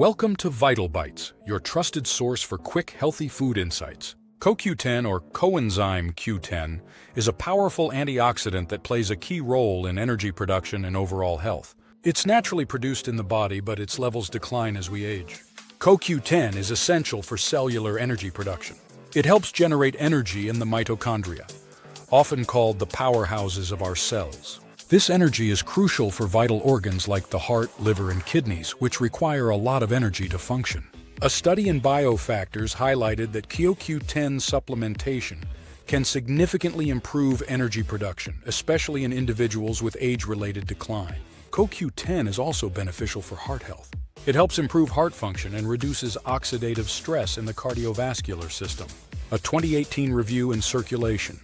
Welcome to Vital Bites, your trusted source for quick, healthy food insights. CoQ10 or coenzyme Q10 is a powerful antioxidant that plays a key role in energy production and overall health. It's naturally produced in the body, but its levels decline as we age. CoQ10 is essential for cellular energy production. It helps generate energy in the mitochondria, often called the powerhouses of our cells. This energy is crucial for vital organs like the heart, liver, and kidneys, which require a lot of energy to function. A study in biofactors highlighted that CoQ10 supplementation can significantly improve energy production, especially in individuals with age-related decline. CoQ10 is also beneficial for heart health. It helps improve heart function and reduces oxidative stress in the cardiovascular system. A 2018 review in Circulation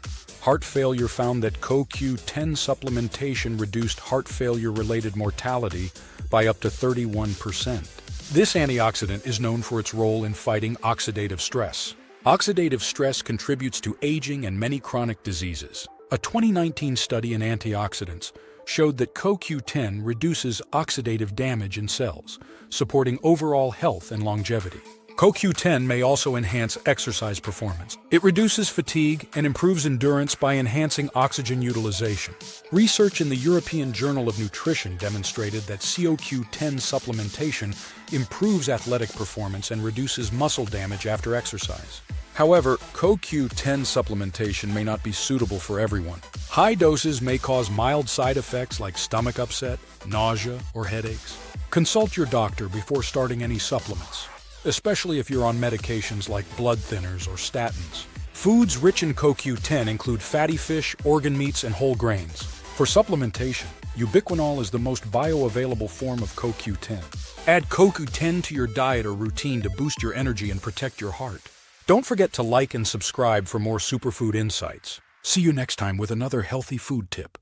Heart failure found that CoQ10 supplementation reduced heart failure-related mortality by up to 31%. This antioxidant is known for its role in fighting oxidative stress. Oxidative stress contributes to aging and many chronic diseases. A 2019 study in antioxidants showed that CoQ10 reduces oxidative damage in cells, supporting overall health and longevity. CoQ10 may also enhance exercise performance. It reduces fatigue and improves endurance by enhancing oxygen utilization. Research in the European Journal of Nutrition demonstrated that CoQ10 supplementation improves athletic performance and reduces muscle damage after exercise. However, CoQ10 supplementation may not be suitable for everyone. High doses may cause mild side effects like stomach upset, nausea, or headaches. Consult your doctor before starting any supplements especially if you're on medications like blood thinners or statins. Foods rich in CoQ10 include fatty fish, organ meats, and whole grains. For supplementation, ubiquinol is the most bioavailable form of CoQ10. Add CoQ10 to your diet or routine to boost your energy and protect your heart. Don't forget to like and subscribe for more superfood insights. See you next time with another healthy food tip.